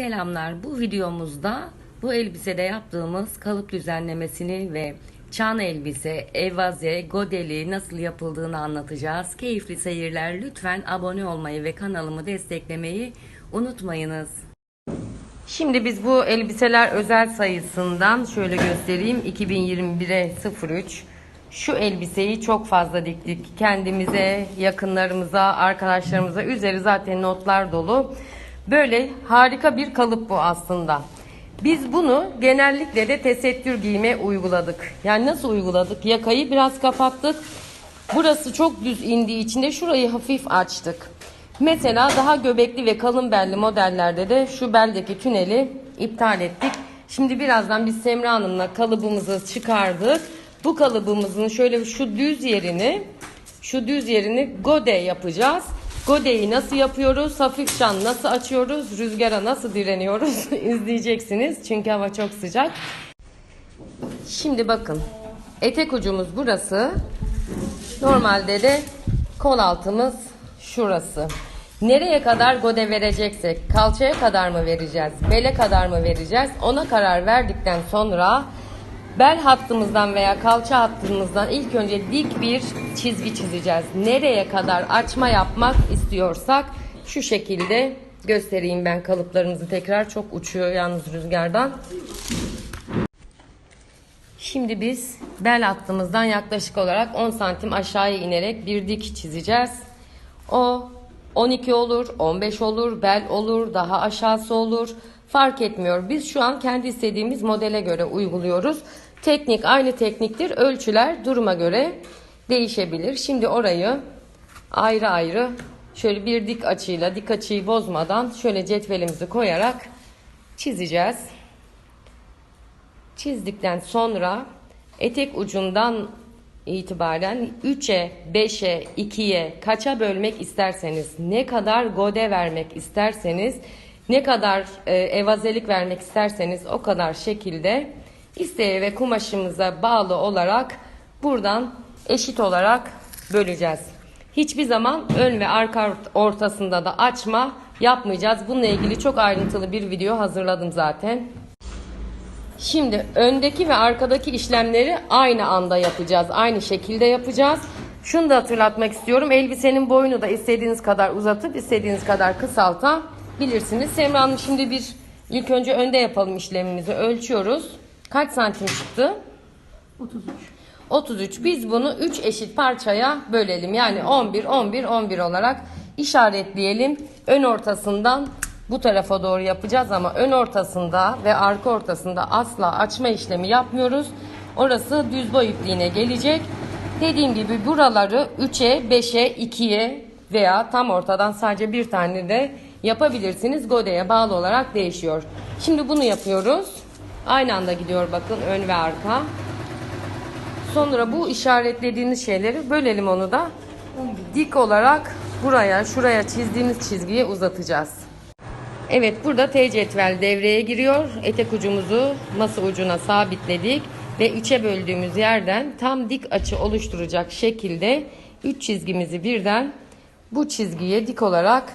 Selamlar. Bu videomuzda bu elbisede yaptığımız kalıp düzenlemesini ve çan elbise, evaze, godeli nasıl yapıldığını anlatacağız. Keyifli seyirler. Lütfen abone olmayı ve kanalımı desteklemeyi unutmayınız. Şimdi biz bu elbiseler özel sayısından şöyle göstereyim. 2021'e 03. Şu elbiseyi çok fazla diktik. Kendimize, yakınlarımıza, arkadaşlarımıza. Üzeri zaten notlar dolu. Böyle harika bir kalıp bu aslında. Biz bunu genellikle de tesettür giyime uyguladık. Yani nasıl uyguladık? Yakayı biraz kapattık. Burası çok düz indiği için de şurayı hafif açtık. Mesela daha göbekli ve kalın belli modellerde de şu beldeki tüneli iptal ettik. Şimdi birazdan biz Semra Hanım'la kalıbımızı çıkardık. Bu kalıbımızın şöyle şu düz yerini, şu düz yerini gode yapacağız. Godeyi nasıl yapıyoruz? Hafif nasıl açıyoruz? Rüzgara nasıl direniyoruz? İzleyeceksiniz. Çünkü hava çok sıcak. Şimdi bakın. Etek ucumuz burası. Normalde de kol altımız şurası. Nereye kadar gode vereceksek, kalçaya kadar mı vereceğiz, bele kadar mı vereceğiz ona karar verdikten sonra bel hattımızdan veya kalça hattımızdan ilk önce dik bir çizgi çizeceğiz. Nereye kadar açma yapmak istiyorsak şu şekilde göstereyim ben kalıplarımızı tekrar çok uçuyor yalnız rüzgardan. Şimdi biz bel hattımızdan yaklaşık olarak 10 santim aşağıya inerek bir dik çizeceğiz. O 12 olur, 15 olur, bel olur, daha aşağısı olur. Fark etmiyor. Biz şu an kendi istediğimiz modele göre uyguluyoruz. Teknik aynı tekniktir. Ölçüler duruma göre değişebilir. Şimdi orayı ayrı ayrı şöyle bir dik açıyla dik açıyı bozmadan şöyle cetvelimizi koyarak çizeceğiz. Çizdikten sonra etek ucundan itibaren 3'e, 5'e, 2'ye kaça bölmek isterseniz, ne kadar gode vermek isterseniz, ne kadar e, evazelik vermek isterseniz o kadar şekilde isteğe ve kumaşımıza bağlı olarak buradan eşit olarak böleceğiz. Hiçbir zaman ön ve arka ortasında da açma yapmayacağız. Bununla ilgili çok ayrıntılı bir video hazırladım zaten. Şimdi öndeki ve arkadaki işlemleri aynı anda yapacağız. Aynı şekilde yapacağız. Şunu da hatırlatmak istiyorum. Elbisenin boyunu da istediğiniz kadar uzatıp istediğiniz kadar kısaltabilirsiniz. Semra Hanım şimdi bir ilk önce önde yapalım işlemimizi. Ölçüyoruz. Kaç santim çıktı? 33. 33. Biz bunu 3 eşit parçaya bölelim. Yani 11, 11, 11 olarak işaretleyelim. Ön ortasından bu tarafa doğru yapacağız ama ön ortasında ve arka ortasında asla açma işlemi yapmıyoruz. Orası düz boy ipliğine gelecek. Dediğim gibi buraları 3'e, 5'e, 2'ye veya tam ortadan sadece bir tane de yapabilirsiniz. Godeye bağlı olarak değişiyor. Şimdi bunu yapıyoruz. Aynı anda gidiyor bakın ön ve arka. Sonra bu işaretlediğiniz şeyleri bölelim onu da. Dik olarak buraya, şuraya çizdiğimiz çizgiye uzatacağız. Evet burada T cetvel devreye giriyor. Etek ucumuzu masa ucuna sabitledik ve üçe böldüğümüz yerden tam dik açı oluşturacak şekilde 3 çizgimizi birden bu çizgiye dik olarak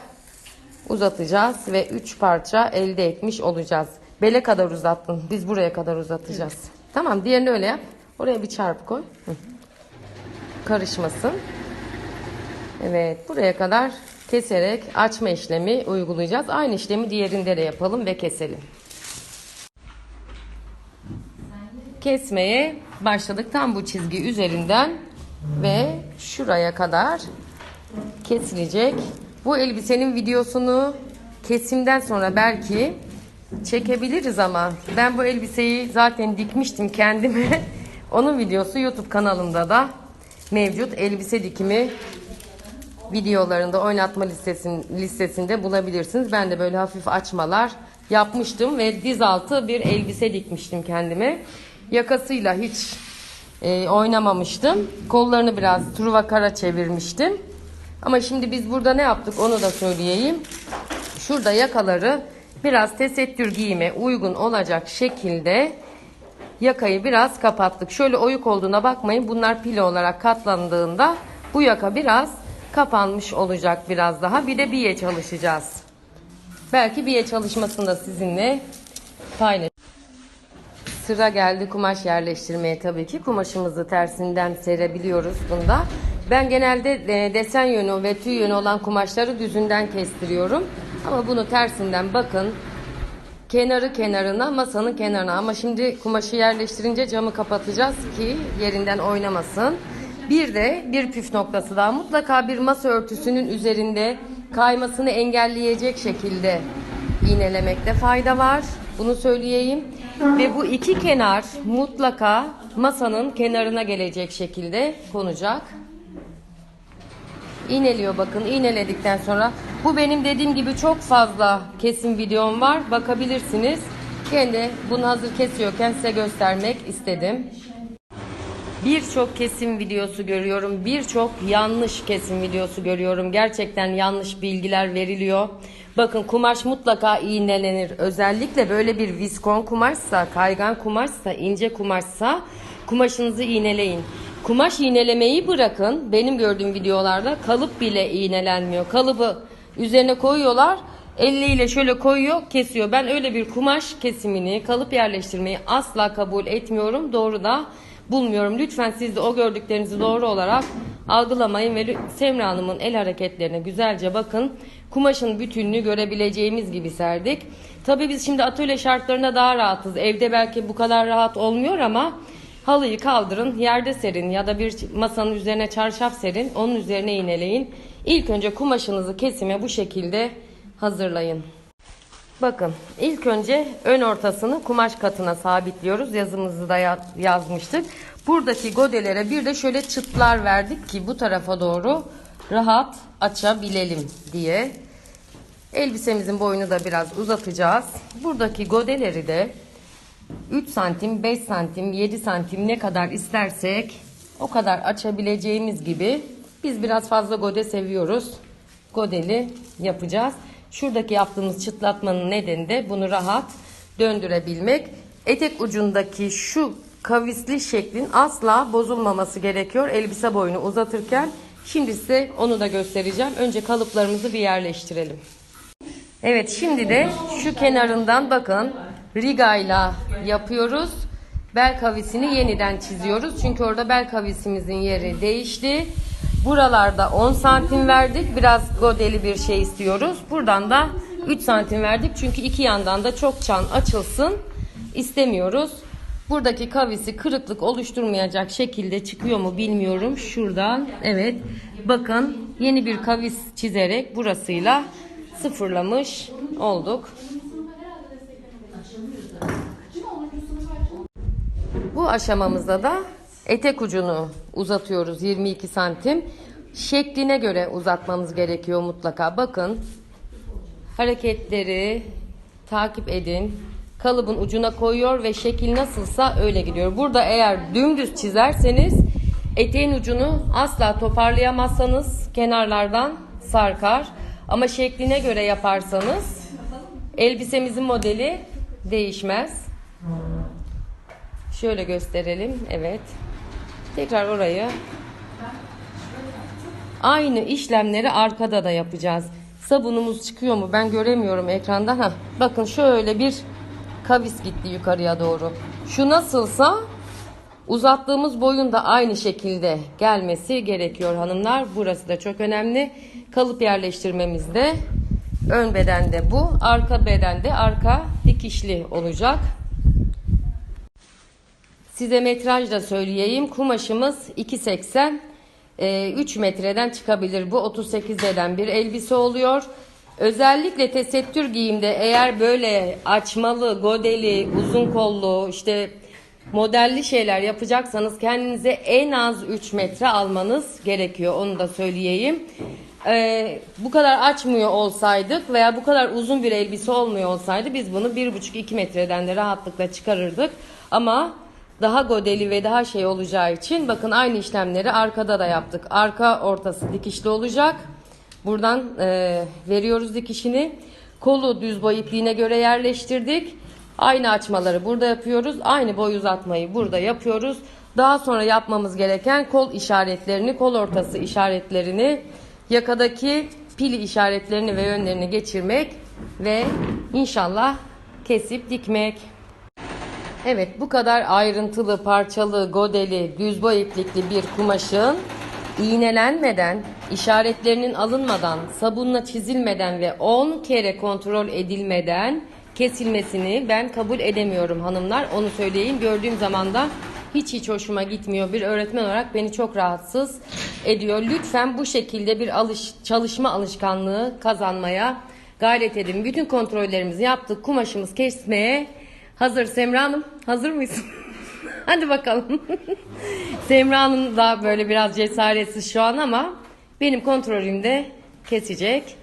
uzatacağız ve 3 parça elde etmiş olacağız. Bele kadar uzattın. Biz buraya kadar uzatacağız. Tamam diğerini öyle yap. Oraya bir çarpı koy. Hı. Karışmasın. Evet buraya kadar keserek açma işlemi uygulayacağız. Aynı işlemi diğerinde de yapalım ve keselim. Kesmeye başladık. Tam bu çizgi üzerinden ve şuraya kadar kesilecek. Bu elbisenin videosunu kesimden sonra belki çekebiliriz ama ben bu elbiseyi zaten dikmiştim kendime. Onun videosu YouTube kanalımda da mevcut. Elbise dikimi videolarında oynatma listesin, listesinde bulabilirsiniz. Ben de böyle hafif açmalar yapmıştım ve diz altı bir elbise dikmiştim kendime. Yakasıyla hiç e, oynamamıştım. Kollarını biraz truva kara çevirmiştim. Ama şimdi biz burada ne yaptık onu da söyleyeyim. Şurada yakaları biraz tesettür giyime uygun olacak şekilde yakayı biraz kapattık. Şöyle oyuk olduğuna bakmayın. Bunlar pile olarak katlandığında bu yaka biraz kapanmış olacak biraz daha. Bir de biye çalışacağız. Belki bir el çalışmasında sizinle paylaş. Sıra geldi kumaş yerleştirmeye tabii ki. Kumaşımızı tersinden serebiliyoruz bunda. Ben genelde e, desen yönü ve tüy yönü olan kumaşları düzünden kestiriyorum. Ama bunu tersinden bakın. Kenarı kenarına, masanın kenarına. Ama şimdi kumaşı yerleştirince camı kapatacağız ki yerinden oynamasın. Bir de bir püf noktası daha. Mutlaka bir masa örtüsünün üzerinde kaymasını engelleyecek şekilde iğnelemekte fayda var. Bunu söyleyeyim. Ve bu iki kenar mutlaka masanın kenarına gelecek şekilde konacak. İğneliyor bakın iğneledikten sonra. Bu benim dediğim gibi çok fazla kesim videom var. Bakabilirsiniz. Kendi bunu hazır kesiyorken size göstermek istedim. Birçok kesim videosu görüyorum. Birçok yanlış kesim videosu görüyorum. Gerçekten yanlış bilgiler veriliyor. Bakın kumaş mutlaka iğnelenir. Özellikle böyle bir viskon kumaşsa, kaygan kumaşsa, ince kumaşsa kumaşınızı iğneleyin. Kumaş iğnelemeyi bırakın. Benim gördüğüm videolarda kalıp bile iğnelenmiyor. Kalıbı üzerine koyuyorlar. Elleriyle şöyle koyuyor, kesiyor. Ben öyle bir kumaş kesimini, kalıp yerleştirmeyi asla kabul etmiyorum. Doğru da bulmuyorum. Lütfen siz de o gördüklerinizi doğru olarak algılamayın ve Semra Hanım'ın el hareketlerine güzelce bakın. Kumaşın bütünlüğü görebileceğimiz gibi serdik. Tabii biz şimdi atölye şartlarında daha rahatız. Evde belki bu kadar rahat olmuyor ama halıyı kaldırın, yerde serin ya da bir masanın üzerine çarşaf serin, onun üzerine iğneleyin. İlk önce kumaşınızı kesime bu şekilde hazırlayın. Bakın ilk önce ön ortasını kumaş katına sabitliyoruz. Yazımızı da ya- yazmıştık. Buradaki godelere bir de şöyle çıtlar verdik ki bu tarafa doğru rahat açabilelim diye. Elbisemizin boyunu da biraz uzatacağız. Buradaki godeleri de 3 santim, 5 santim, 7 santim ne kadar istersek o kadar açabileceğimiz gibi biz biraz fazla gode seviyoruz. Godeli yapacağız. Şuradaki yaptığımız çıtlatmanın nedeni de bunu rahat döndürebilmek. Etek ucundaki şu kavisli şeklin asla bozulmaması gerekiyor elbise boyunu uzatırken. Şimdi size onu da göstereceğim. Önce kalıplarımızı bir yerleştirelim. Evet şimdi de şu kenarından bakın rigayla yapıyoruz. Bel kavisini yeniden çiziyoruz. Çünkü orada bel kavisimizin yeri değişti. Buralarda 10 santim verdik. Biraz godeli bir şey istiyoruz. Buradan da 3 santim verdik. Çünkü iki yandan da çok çan açılsın istemiyoruz. Buradaki kavisi kırıklık oluşturmayacak şekilde çıkıyor mu bilmiyorum. Şuradan evet bakın yeni bir kavis çizerek burasıyla sıfırlamış olduk. Bu aşamamızda da etek ucunu uzatıyoruz 22 santim. Şekline göre uzatmamız gerekiyor mutlaka. Bakın hareketleri takip edin. Kalıbın ucuna koyuyor ve şekil nasılsa öyle gidiyor. Burada eğer dümdüz çizerseniz eteğin ucunu asla toparlayamazsanız kenarlardan sarkar. Ama şekline göre yaparsanız elbisemizin modeli değişmez. Şöyle gösterelim. Evet. Tekrar orayı Aynı işlemleri arkada da yapacağız. Sabunumuz çıkıyor mu? Ben göremiyorum ekranda. Heh, bakın şöyle bir kavis gitti yukarıya doğru. Şu nasılsa uzattığımız boyun da aynı şekilde gelmesi gerekiyor hanımlar. Burası da çok önemli. Kalıp yerleştirmemizde ön bedende bu, arka bedende arka dikişli olacak. Size metraj da söyleyeyim. Kumaşımız 2.80 e, 3 metreden çıkabilir. Bu 38 beden bir elbise oluyor. Özellikle tesettür giyimde eğer böyle açmalı, godeli, uzun kollu, işte modelli şeyler yapacaksanız kendinize en az 3 metre almanız gerekiyor. Onu da söyleyeyim. Ee, bu kadar açmıyor olsaydık veya bu kadar uzun bir elbise olmuyor olsaydı biz bunu 1,5-2 metreden de rahatlıkla çıkarırdık. Ama daha godeli ve daha şey olacağı için bakın aynı işlemleri arkada da yaptık. Arka ortası dikişli olacak. Buradan e, veriyoruz dikişini. Kolu düz boy ipliğine göre yerleştirdik. Aynı açmaları burada yapıyoruz. Aynı boy uzatmayı burada yapıyoruz. Daha sonra yapmamız gereken kol işaretlerini, kol ortası işaretlerini, yakadaki pili işaretlerini ve yönlerini geçirmek ve inşallah kesip dikmek. Evet bu kadar ayrıntılı, parçalı, godeli, düz boy iplikli bir kumaşın iğnelenmeden, işaretlerinin alınmadan, sabunla çizilmeden ve 10 kere kontrol edilmeden kesilmesini ben kabul edemiyorum hanımlar. Onu söyleyeyim. Gördüğüm zaman da hiç hiç hoşuma gitmiyor. Bir öğretmen olarak beni çok rahatsız ediyor. Lütfen bu şekilde bir alış, çalışma alışkanlığı kazanmaya gayret edin. Bütün kontrollerimizi yaptık. Kumaşımız kesmeye hazır. Semra Hanım hazır mıyız? Hadi bakalım. Semra Hanım da böyle biraz cesaretsiz şu an ama benim kontrolümde kesecek.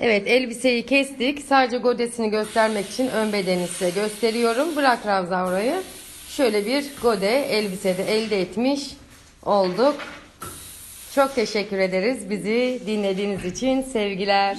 Evet elbiseyi kestik. Sadece godesini göstermek için ön bedeni size gösteriyorum. Bırak Ravza orayı. Şöyle bir gode elbisede elde etmiş olduk. Çok teşekkür ederiz bizi dinlediğiniz için sevgiler.